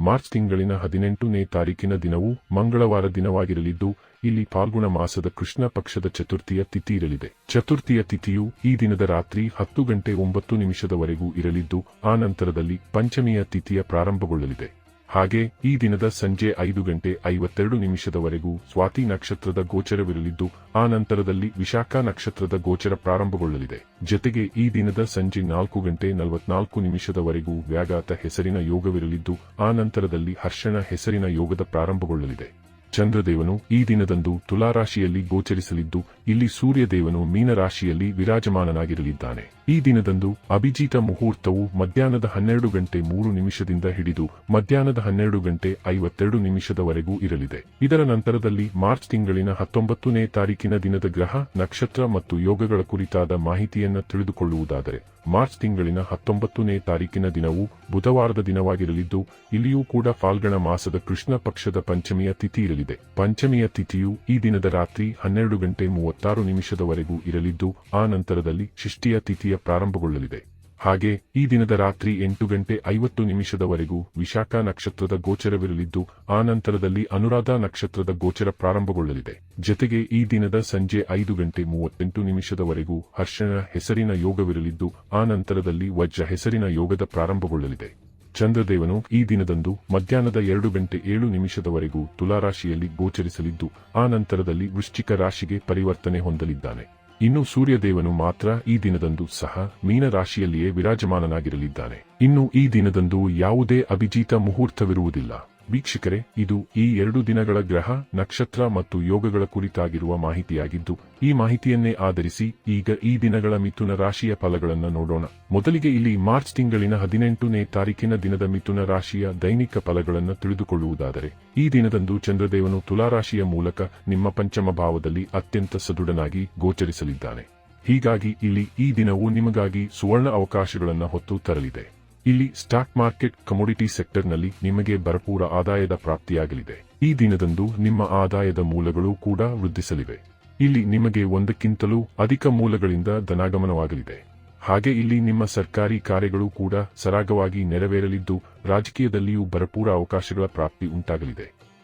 March ತಿಂಗಳಿನ ಹದಿನೆಂಟನೇ ತಾರೀಕಿನ ದಿನವು ಮಂಗಳವಾರ ದಿನವಾಗಿರಲಿದ್ದು, ಇಲ್ಲಿ ಫಾಲ್ಗುಣ ಮಾಸದ ಕೃಷ್ಣ ಪಕ್ಷದ ಚತುರ್ಥಿಯ ತಿಥಿ ಇರಲಿದೆ. ಚತುರ್ಥಿಯ ತಿಥಿಯು ಈ ದಿನದ ರಾತ್ರಿ ಹತ್ತು ಗಂಟೆ ಒಂಬತ್ತು ನಿಮಿಷದವರೆಗೂ ಇರಲಿದ್ದು, ಆ ನಂತರದಲ್ಲಿ ಪಂಚಮಿಯ ತಿಥಿಯ ಪ್ರಾರಂಭಗೊಳ್ಳಲಿದೆ. ಹಾಗೆ ಈ ದಿನದ ಸಂಜೆ ಐದು ಗಂಟೆ ಐವತ್ತೆರಡು ನಿಮಿಷದವರೆಗೂ ಸ್ವಾತಿ ನಕ್ಷತ್ರದ ಗೋಚರವಿರಲಿದ್ದು, ಆ ನಂತರದಲ್ಲಿ ವಿಶಾಖ ನಕ್ಷತ್ರದ ಗೋಚರ ಪ್ರಾರಂಭಗೊಳ್ಳಲಿದೆ. ಜೊತೆಗೆ ಈ ದಿನದ ಸಂಜೆ ನಾಲ್ಕು ಗಂಟೆ ನಲವತ್ನಾಲ್ಕು ನಿಮಿಷದವರೆಗೂ ವ್ಯಾಘಾತ ಹೆಸರಿನ ಯೋಗವಿರಲಿದ್ದು, ಆ ನಂತರದಲ್ಲಿ ಹರ್ಷಣ ಹೆಸರಿನ ಯೋಗದ ಪ್ರಾರಂಭಗೊಳ್ಳಲಿದೆ. ಚಂದ್ರದೇವನು ಈ ದಿನದಂದು ತುಲಾರಾಶಿಯಲ್ಲಿ ಗೋಚರಿಸಲಿದ್ದು, ಇಲ್ಲಿ ಸೂರ್ಯದೇವನು ಮೀನರಾಶಿಯಲ್ಲಿ ವಿರಾಜಮಾನನಾಗಿರಲಿದ್ದಾನೆ. ಈ ದಿನದಂದು ಅಭಿಜಿತ ಮುಹೂರ್ತವು ಮಧ್ಯಾಹ್ನದ ಹನ್ನೆರಡು ಗಂಟೆ ಮೂರು ನಿಮಿಷದಿಂದ ಹಿಡಿದು ಮಧ್ಯಾಹ್ನದ ಹನ್ನೆರಡು ಗಂಟೆ ಐವತ್ತೆರಡು ನಿಮಿಷದವರೆಗೂ ಇರಲಿದೆ. ಇದರ ನಂತರದಲ್ಲಿ ಮಾರ್ಚ್ ತಿಂಗಳಿನ ಹತ್ತೊಂಬತ್ತನೇ ತಾರೀಕಿನ ದಿನದ ಗ್ರಹ, ನಕ್ಷತ್ರ ಮತ್ತು ಯೋಗಗಳ ಕುರಿತಾದ ಮಾಹಿತಿಯನ್ನು ತಿಳಿದುಕೊಳ್ಳುವುದಾದರೆ, ಮಾರ್ಚ್ ತಿಂಗಳಿನ ಹತ್ತೊಂಬತ್ತನೇ ತಾರೀಕಿನ ದಿನವು ಬುಧವಾರದ ದಿನವಾಗಿರಲಿದ್ದು, ಇಲ್ಲಿಯೂ ಕೂಡ ಫಾಲ್ಗಣ ಮಾಸದ ಕೃಷ್ಣ ಪಕ್ಷದ ಪಂಚಮಿಯ ತಿಥಿ ಇರಲಿದೆ ಪಂಚಮಿಯ ತಿಥಿಯು ಈ ದಿನದ ರಾತ್ರಿ ಹನ್ನೆರಡು ಗಂಟೆ ಮೂವತ್ತಾರು ನಿಮಿಷದವರೆಗೂ ಇರಲಿದ್ದು, ಆ ನಂತರದಲ್ಲಿ ಶಿಷ್ಟಿಯ ತಿಥಿಯ ಪ್ರಾರಂಭಗೊಳ್ಳಲಿದೆ. ಹಾಗೆ ಈ ದಿನದ ರಾತ್ರಿ ಎಂಟು ಗಂಟೆ ಐವತ್ತು ನಿಮಿಷದವರೆಗೂ ವಿಶಾಖ ನಕ್ಷತ್ರದ ಗೋಚರವಿರಲಿದ್ದು, ಆ ನಂತರದಲ್ಲಿ ಅನುರಾಧ ನಕ್ಷತ್ರದ ಗೋಚರ ಪ್ರಾರಂಭಗೊಳ್ಳಲಿದೆ. ಜೊತೆಗೆ ಈ ದಿನದ ಸಂಜೆ ಐದು ಗಂಟೆ ಮೂವತ್ತೆಂಟು ನಿಮಿಷದವರೆಗೂ ಹರ್ಷನ ಹೆಸರಿನ ಯೋಗವಿರಲಿದ್ದು, ಆ ನಂತರದಲ್ಲಿ ವಜ್ರ ಹೆಸರಿನ ಯೋಗದ ಪ್ರಾರಂಭಗೊಳ್ಳಲಿದೆ. ಚಂದ್ರದೇವನು ಈ ದಿನದಂದು ಮಧ್ಯಾಹ್ನದ ಎರಡು ಗಂಟೆ ಏಳು ನಿಮಿಷದವರೆಗೂ ತುಲಾರಾಶಿಯಲ್ಲಿ ಗೋಚರಿಸಲಿದ್ದು, ಆ ನಂತರದಲ್ಲಿ ವೃಶ್ಚಿಕ ರಾಶಿಗೆ ಪರಿವರ್ತನೆ ಹೊಂದಲಿದ್ದಾನೆ. ಇನ್ನು ಸೂರ್ಯದೇವನು ಮಾತ್ರ ಈ ದಿನದಂದು ಸಹ ಮೀನರಾಶಿಯಲ್ಲಿಯೇ ವಿರಾಜಮಾನನಾಗಿರಲಿದ್ದಾನೆ. ಇನ್ನು ಈ ದಿನದಂದು ಯಾವುದೇ ಅಭಿಜಿತ ಮುಹೂರ್ತವಿರುವುದಿಲ್ಲ. ವೀಕ್ಷಕರೇ, ಇದು ಈ ಎರಡು ದಿನಗಳ ಗ್ರಹ, ನಕ್ಷತ್ರ ಮತ್ತು ಯೋಗಗಳ ಕುರಿತಾಗಿರುವ ಮಾಹಿತಿಯಾಗಿದ್ದು, ಈ ಮಾಹಿತಿಯನ್ನೇ ಆಧರಿಸಿ ಈಗ ಈ ದಿನಗಳ ಮಿಥುನ ರಾಶಿಯ ಫಲಗಳನ್ನು ನೋಡೋಣ. ಮೊದಲಿಗೆ ಇಲ್ಲಿ ಮಾರ್ಚ್ ತಿಂಗಳಿನ ಹದಿನೆಂಟನೇ ತಾರೀಕಿನ ದಿನದ ಮಿಥುನ ರಾಶಿಯ ದೈನಿಕ ಫಲಗಳನ್ನು ತಿಳಿದುಕೊಳ್ಳುವುದಾದರೆ, ಈ ದಿನದಂದು ಚಂದ್ರದೇವನು ತುಲಾರಾಶಿಯ ಮೂಲಕ ನಿಮ್ಮ ಪಂಚಮ ಭಾವದಲ್ಲಿ ಅತ್ಯಂತ ಸದೃಢನಾಗಿ ಗೋಚರಿಸಲಿದ್ದಾನೆ. ಹೀಗಾಗಿ ಇಲ್ಲಿ ಈ ದಿನವು ನಿಮಗಾಗಿ ಸುವರ್ಣ ಅವಕಾಶಗಳನ್ನು ಹೊತ್ತು ತರಲಿದೆ. ಇಲ್ಲಿ ಸ್ಟಾಕ್ ಮಾರ್ಕೆಟ್ ಕಮೋಡಿಟಿ ಸೆಕ್ಟರ್ನಲ್ಲಿ ನಿಮಗೆ ಭರಪೂರ ಆದಾಯದ ಪ್ರಾಪ್ತಿಯಾಗಲಿದೆ. ಈ ದಿನದಂದು ನಿಮ್ಮ ಆದಾಯದ ಮೂಲಗಳು ಕೂಡ ವೃದ್ಧಿಸಲಿವೆ. ಇಲ್ಲಿ ನಿಮಗೆ ಒಂದಕ್ಕಿಂತಲೂ ಅಧಿಕ ಮೂಲಗಳಿಂದ ಧನಾಗಮನವಾಗಲಿದೆ. ಹಾಗೆ ಇಲ್ಲಿ ನಿಮ್ಮ ಸರ್ಕಾರಿ ಕಾರ್ಯಗಳು ಕೂಡ ಸರಾಗವಾಗಿ ನೆರವೇರಲಿದ್ದು, ರಾಜಕೀಯದಲ್ಲಿಯೂ ಭರಪೂರ ಅವಕಾಶಗಳ ಪ್ರಾಪ್ತಿ ಉಂಟಾಗಲಿದೆ.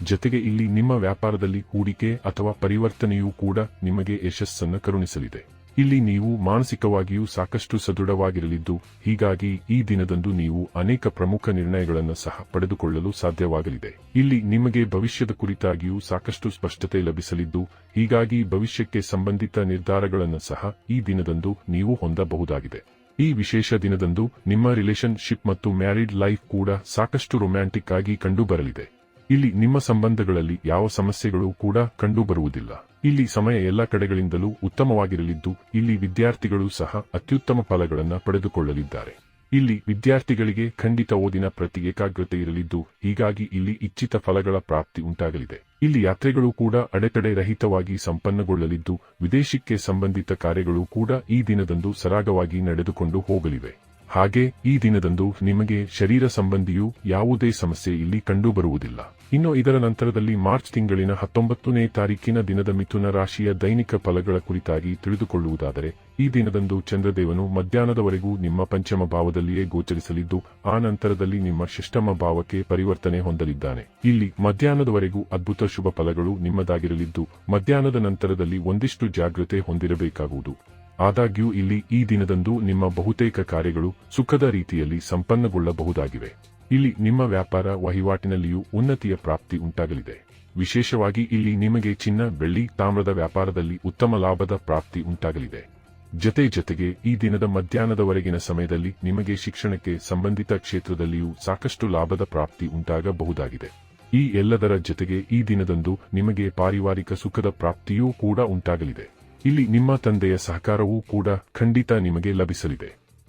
ಜೊತೆಗೆ ಇಲ್ಲಿ ನಿಮ್ಮ ವ್ಯಾಪಾರದಲ್ಲಿ ಹೂಡಿಕೆ ಅಥವಾ ಪರಿವರ್ತನೆಯೂ ಕೂಡ ನಿಮಗೆ ಯಶಸ್ಸನ್ನು ಕರುಣಿಸಲಿದೆ. ಇಲ್ಲಿ ನೀವು ಮಾನಸಿಕವಾಗಿಯೂ ಸಾಕಷ್ಟು ಸದೃಢವಾಗಿರಲಿದ್ದು, ಹೀಗಾಗಿ ಈ ದಿನದಂದು ನೀವು ಅನೇಕ ಪ್ರಮುಖ ನಿರ್ಣಯಗಳನ್ನು ಸಹ ಪಡೆದುಕೊಳ್ಳಲು ಸಾಧ್ಯವಾಗಲಿದೆ. ಇಲ್ಲಿ ನಿಮಗೆ ಭವಿಷ್ಯದ ಕುರಿತಾಗಿಯೂ ಸಾಕಷ್ಟು ಸ್ಪಷ್ಟತೆ ಲಭಿಸಲಿದ್ದು, ಹೀಗಾಗಿ ಭವಿಷ್ಯಕ್ಕೆ ಸಂಬಂಧಿತ ನಿರ್ಧಾರಗಳನ್ನು ಸಹ ಈ ದಿನದಂದು ನೀವು ಹೊಂದಬಹುದಾಗಿದೆ. ಈ ವಿಶೇಷ ದಿನದಂದು ನಿಮ್ಮ ರಿಲೇಶನ್ಶಿಪ್ ಮತ್ತು ಮ್ಯಾರಿಡ್ ಲೈಫ್ ಕೂಡ ಸಾಕಷ್ಟು ರೊಮ್ಯಾಂಟಿಕ್ ಆಗಿ ಕಂಡುಬರಲಿದೆ. ಇಲ್ಲಿ ನಿಮ್ಮ ಸಂಬಂಧಗಳಲ್ಲಿ ಯಾವ ಸಮಸ್ಯೆಗಳು ಕೂಡ ಕಂಡುಬರುವುದಿಲ್ಲ. ಇಲ್ಲಿ ಸಮಯ ಎಲ್ಲ ಕಡೆಗಳಿಂದಲೂ ಉತ್ತಮವಾಗಿರಲಿದ್ದು, ಇಲ್ಲಿ ವಿದ್ಯಾರ್ಥಿಗಳು ಸಹ ಅತ್ಯುತ್ತಮ ಫಲಗಳನ್ನು ಪಡೆದುಕೊಳ್ಳಲಿದ್ದಾರೆ. ಇಲ್ಲಿ ವಿದ್ಯಾರ್ಥಿಗಳಿಗೆ ಖಂಡಿತ ಓದಿನ ಪ್ರತಿ ಏಕಾಗ್ರತೆ ಇರಲಿದ್ದು, ಹೀಗಾಗಿ ಇಲ್ಲಿ ಇಚ್ಛಿತ ಫಲಗಳ ಪ್ರಾಪ್ತಿ ಉಂಟಾಗಲಿದೆ. ಇಲ್ಲಿ ಯಾತ್ರೆಗಳು ಕೂಡ ಅಡೆತಡೆ ರಹಿತವಾಗಿ ಸಂಪನ್ನಗೊಳ್ಳಲಿದ್ದು, ವಿದೇಶಕ್ಕೆ ಸಂಬಂಧಿತ ಕಾರ್ಯಗಳು ಕೂಡ ಈ ದಿನದಂದು ಸರಾಗವಾಗಿ ನಡೆದುಕೊಂಡು ಹೋಗಲಿವೆ. ಹಾಗೆ ಈ ದಿನದಂದು ನಿಮಗೆ ಶರೀರ ಸಂಬಂಧಿಯು ಯಾವುದೇ ಸಮಸ್ಯೆ ಇಲ್ಲಿ ಕಂಡುಬರುವುದಿಲ್ಲ. ಇನ್ನು ಇದರ ನಂತರದಲ್ಲಿ ಮಾರ್ಚ್ ತಿಂಗಳಿನ ಹತ್ತೊಂಬತ್ತನೇ ತಾರೀಕಿನ ದಿನದ ಮಿಥುನ ರಾಶಿಯ ದೈನಿಕ ಫಲಗಳ ಕುರಿತಾಗಿ ತಿಳಿದುಕೊಳ್ಳುವುದಾದರೆ, ಈ ದಿನದಂದು ಚಂದ್ರದೇವನು ಮಧ್ಯಾಹ್ನದವರೆಗೂ ನಿಮ್ಮ ಪಂಚಮ ಭಾವದಲ್ಲಿಯೇ ಗೋಚರಿಸಲಿದ್ದು, ಆ ನಂತರದಲ್ಲಿ ನಿಮ್ಮ ಶಿಷ್ಟಮ ಭಾವಕ್ಕೆ ಪರಿವರ್ತನೆ ಹೊಂದಲಿದ್ದಾನೆ. ಇಲ್ಲಿ ಮಧ್ಯಾಹ್ನದವರೆಗೂ ಅದ್ಭುತ ಶುಭ ಫಲಗಳು ನಿಮ್ಮದಾಗಿರಲಿದ್ದು, ಮಧ್ಯಾಹ್ನದ ನಂತರದಲ್ಲಿ ಒಂದಿಷ್ಟು ಜಾಗ್ರತೆ ಹೊಂದಿರಬೇಕಾಗುವುದು. ಆದಾಗ್ಯೂ ಇಲ್ಲಿ ಈ ದಿನದಂದು ನಿಮ್ಮ ಬಹುತೇಕ ಕಾರ್ಯಗಳು ಸುಖದ ರೀತಿಯಲ್ಲಿ ಸಂಪನ್ನಗೊಳ್ಳಬಹುದಾಗಿವೆ. ಇಲ್ಲಿ ನಿಮ್ಮ ವ್ಯಾಪಾರ ವಹಿವಾಟಿನಲ್ಲಿಯೂ ಉನ್ನತಿಯ ಪ್ರಾಪ್ತಿ ಉಂಟಾಗಲಿದೆ. ವಿಶೇಷವಾಗಿ ಇಲ್ಲಿ ನಿಮಗೆ ಚಿನ್ನ, ಬೆಳ್ಳಿ, ತಾಮ್ರದ ವ್ಯಾಪಾರದಲ್ಲಿ ಉತ್ತಮ ಲಾಭದ ಪ್ರಾಪ್ತಿ ಉಂಟಾಗಲಿದೆ. ಜತೆ ಜತೆಗೆ ಈ ದಿನದ ಮಧ್ಯಾಹ್ನದವರೆಗಿನ ಸಮಯದಲ್ಲಿ ನಿಮಗೆ ಶಿಕ್ಷಣಕ್ಕೆ ಸಂಬಂಧಿತ ಕ್ಷೇತ್ರದಲ್ಲಿಯೂ ಸಾಕಷ್ಟು ಲಾಭದ ಪ್ರಾಪ್ತಿ ಉಂಟಾಗಬಹುದಾಗಿದೆ. ಈ ಎಲ್ಲದರ ಜತೆಗೆ ಈ ದಿನದಂದು ನಿಮಗೆ ಪಾರಿವಾರಿಕ ಸುಖದ ಪ್ರಾಪ್ತಿಯೂ ಕೂಡ ಉಂಟಾಗಲಿದೆ. ಇಲ್ಲಿ ನಿಮ್ಮ ತಂದೆಯ ಸಹಕಾರವೂ ಕೂಡ ಖಂಡಿತ ನಿಮಗೆ ಲಭಿಸಲಿದೆ.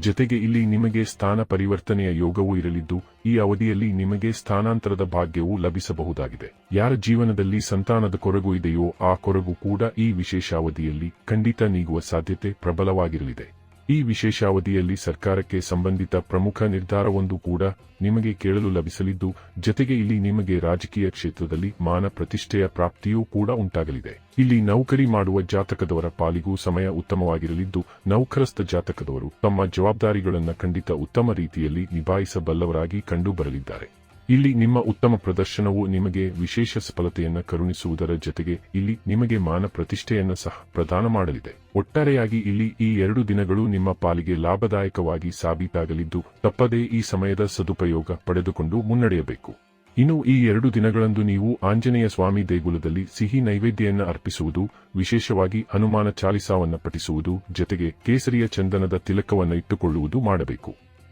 ಜತೆಗೆ ಇಲ್ಲಿ ನಿಮಗೆ ಸ್ಥಾನ ಪರಿವರ್ತನೆಯ ಯೋಗವೂ ಇರಲಿದ್ದು, ಈ ಅವಧಿಯಲ್ಲಿ ನಿಮಗೆ ಸ್ಥಾನಾಂತರದ ಭಾಗ್ಯವೂ ಲಭಿಸಬಹುದಾಗಿದೆ. ಯಾರ ಜೀವನದಲ್ಲಿ ಸಂತಾನದ ಕೊರಗು ಇದೆಯೋ ಆ ಕೊರಗು ಕೂಡ ಈ ವಿಶೇಷ ಅವಧಿಯಲ್ಲಿ ಖಂಡಿತ ನೀಗುವ ಸಾಧ್ಯತೆ ಪ್ರಬಲವಾಗಿರಲಿದೆ. ಈ ವಿಶೇಷಾವಧಿಯಲ್ಲಿ ಸರ್ಕಾರಕ್ಕೆ ಸಂಬಂಧಿತ ಪ್ರಮುಖ ನಿರ್ಧಾರವೊಂದು ಕೂಡ ನಿಮಗೆ ಕೇಳಲು ಲಭಿಸಲಿದ್ದು, ಜತೆಗೆ ಇಲ್ಲಿ ನಿಮಗೆ ರಾಜಕೀಯ ಕ್ಷೇತ್ರದಲ್ಲಿ ಮಾನ ಪ್ರತಿಷ್ಠೆಯ ಪ್ರಾಪ್ತಿಯೂ ಕೂಡ ಉಂಟಾಗಲಿದೆ. ಇಲ್ಲಿ ನೌಕರಿ ಮಾಡುವ ಜಾತಕದವರ ಪಾಲಿಗೂ ಸಮಯ ಉತ್ತಮವಾಗಿರಲಿದ್ದು, ನೌಕರಸ್ಥ ಜಾತಕದವರು ತಮ್ಮ ಜವಾಬ್ದಾರಿಗಳನ್ನು ಖಂಡಿತ ಉತ್ತಮ ರೀತಿಯಲ್ಲಿ ನಿಭಾಯಿಸಬಲ್ಲವರಾಗಿ ಕಂಡುಬರಲಿದ್ದಾರೆ. ಇಲ್ಲಿ ನಿಮ್ಮ ಉತ್ತಮ ಪ್ರದರ್ಶನವು ನಿಮಗೆ ವಿಶೇಷ ಸಫಲತೆಯನ್ನು ಕರುಣಿಸುವುದರ ಜೊತೆಗೆ ಇಲ್ಲಿ ನಿಮಗೆ ಮಾನ ಪ್ರತಿಷ್ಠೆಯನ್ನು ಸಹ ಪ್ರದಾನ ಮಾಡಲಿದೆ. ಒಟ್ಟಾರೆಯಾಗಿ ಇಲ್ಲಿ ಈ ಎರಡು ದಿನಗಳು ನಿಮ್ಮ ಪಾಲಿಗೆ ಲಾಭದಾಯಕವಾಗಿ ಸಾಬೀತಾಗಲಿದ್ದು, ತಪ್ಪದೇ ಈ ಸಮಯದ ಸದುಪಯೋಗ ಪಡೆದುಕೊಂಡು ಮುನ್ನಡೆಯಬೇಕು. ಇನ್ನು ಈ ಎರಡು ದಿನಗಳಂದು ನೀವು ಆಂಜನೇಯ ಸ್ವಾಮಿ ದೇಗುಲದಲ್ಲಿ ಸಿಹಿ ನೈವೇದ್ಯವನ್ನು ಅರ್ಪಿಸುವುದು, ವಿಶೇಷವಾಗಿ ಅನುಮಾನ ಚಾಲಿಸಾವನ್ನು ಪಠಿಸುವುದು, ಜತೆಗೆ ಕೇಸರಿಯ ಚಂದನದ ತಿಲಕವನ್ನು ಇಟ್ಟುಕೊಳ್ಳುವುದು ಮಾಡಬೇಕು.